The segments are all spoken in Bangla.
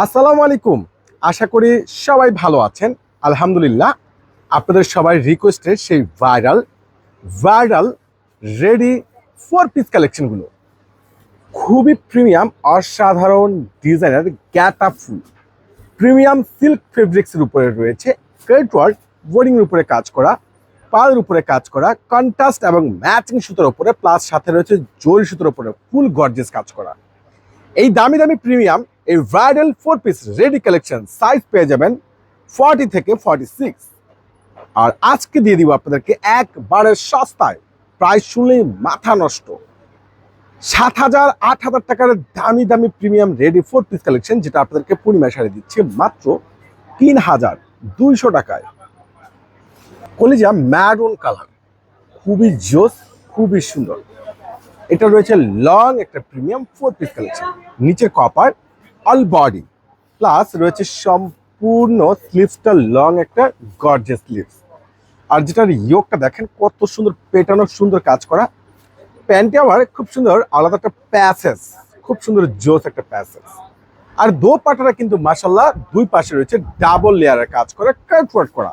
আসসালামু আলাইকুম। আশা করি সবাই ভালো আছেন। আলহামদুলিল্লাহ, আপনাদের সবাই রিকোয়েস্টের সেই viral viral ready four piece কালেকশনগুলো খুবই প্রিমিয়াম অসাধারণ ডিজাইনের গ্যাটা ফুল। প্রিমিয়াম সিল্ক ফেব্রিক্সের উপরে রয়েছে ক্রেটওয়ার্ক বোর্ডিংয়ের উপরে কাজ করা পালের উপরে কাজ করা কন্ট্রাস্ট এবং ম্যাচিং সুতোর উপরে প্লাস সাথে রয়েছে জরি সুতোর উপরে ফুল গর্জেস কাজ করা। এই দামি দামি প্রিমিয়াম এই bridal four piece ready collection size পেয়ে যাবেন ফর্টি থেকে ফর্টি সিক্স আর আজকে দিয়ে দিব আপনাদেরকে একবারে সস্তায়। প্রায় শুনলেই মাথা নষ্ট। সাত হাজার, আট হাজার টাকার দামি দামি premium ready four piece collection যেটা আপনাদেরকে পূর্ণিমা সারে দিচ্ছে মাত্র তিন হাজার দুইশো টাকায়। কলিজা ম্যারুন কালার খুবই জোস, খুবই সুন্দর। এটা রয়েছে লং একটা প্রিমিয়াম ফোর পিস কালেকশন নিচের কপার অল বডি প্লাস রয়েছে সম্পূর্ণ স্লিভসটা লং একটা গর্জেস স্লিভস আর যেটার ইয়োগটা দেখেন, কত সুন্দর পেটানো, সুন্দর কাজ করা। প্যান্টে আবার খুব সুন্দর আলাদা একটা প্যাসেস খুব সুন্দর জোস একটা প্যাসেস আর দো পাটারা কিন্তু মাসাল্লাহ দুই পাশে রয়েছে ডাবল লেয়ারের কাজ করা কাটওয়ার্ক করা।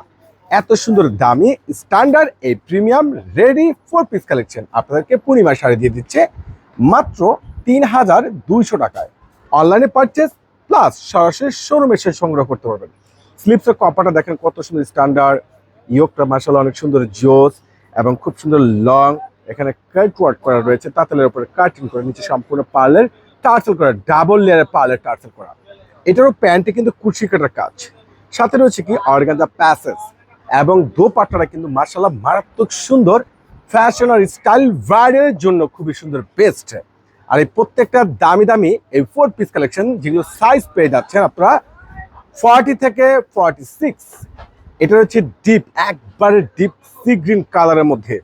এত সুন্দর দামি স্ট্যান্ডার্ড এই premium ready four piece collection আপনাদেরকে পূর্ণিমা শাড়ি দিয়ে দিচ্ছে মাত্র তিন হাজার দুইশো টাকায়। অনলাইনে পারচেস প্লাস সরাসরি শোরুমে এসে সংগ্রহ করতে পারবেন। স্লিপসের কপাটা দেখেন কত সুন্দর স্ট্যান্ডার্ড ইয়োগটা মার্শাল্লাহ অনেক সুন্দর জোস এবং খুব সুন্দর লং এখানে কাট ওয়ার্ক করা রয়েছে, তাঁতেলের উপরে কাটিং করে, নিচে সম্পূর্ণ পার্লের টার্সেল করা ডাবল লেয়ারের পার্লের টার্সেল করা। এটারও প্যান্টে কিন্তু কুচি কাটার কাজ। সাথে রয়েছে কি? অর্গানজা প্যাসেস এবং দো দোপাট্টাটা কিন্তু মার্শাল্লাহ মারাত্মক সুন্দর। ফ্যাশন আর স্টাইল ভাইডের জন্য খুবই সুন্দর বেস্ট আর এই প্রত্যেকটা দামি দামি এই ফোর পিস কালেকশন যেগুলো সাইজ পেয়ে যাচ্ছেন আপনারা ফর্টি থেকে ফর্টি সিক্স এটা হচ্ছে ডিপ একবারে ডিপ সি গ্রিন কালারের মধ্যে।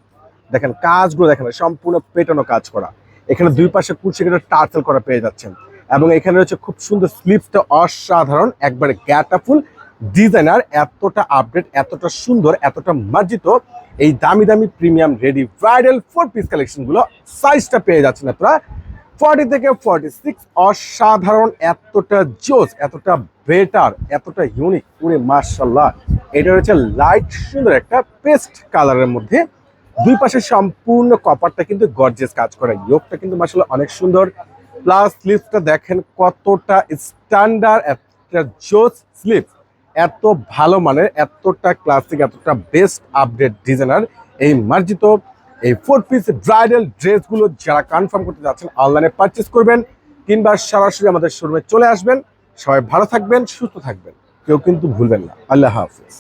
দেখেন কাজগুলো দেখেন, সম্পূর্ণ পেটানো কাজ করা। এখানে দুই পাশে কুচি কেটে টার্সেল করা পেয়ে যাচ্ছেন। এবং এখানে রয়েছে খুব সুন্দর স্লিপসটা অসাধারণ, একবারে গ্যাটা ফুল ডিজাইনার এতটা আপডেট এতটা সুন্দর, এতটা মার্জিত এই দামি দামি premium ready bridal four piece কালেকশনগুলো সাইজটা পেয়ে যাচ্ছেন আপনারা। ফর্টি থেকে ফর্টি সিক্স অসাধারণ, এতটা জোস এতটা বেটার, এতটা ইউনিক পুরে মার্শাল্লাহ এটা হচ্ছে লাইট সুন্দর একটা পেস্ট কালারের মধ্যে। দুই পাশে সম্পূর্ণ কপারটা কিন্তু গর্জেস কাজ করে। ইয়োগটা কিন্তু মার্শাল্লাহ অনেক সুন্দর। প্লাস স্লিপসটা দেখেন কতটা স্ট্যান্ডার্ড একটা জোস স্লিপ এত ভালো মানের, এতটা ক্লাসিক এতটা বেস্ট আপডেট ডিজাইনার এই মার্জিত এই ফোর পিস ব্রাইডাল ড্রেসগুলো যারা কনফার্ম করতে যাচ্ছেন অনলাইনে পারচেস করবেন কিংবা সরাসরি আমাদের শোরুমে চলে আসবেন। সবাই ভালো থাকবেন, সুস্থ থাকবেন। কেউ কিন্তু ভুলবেন না। আল্লাহ হাফিজ।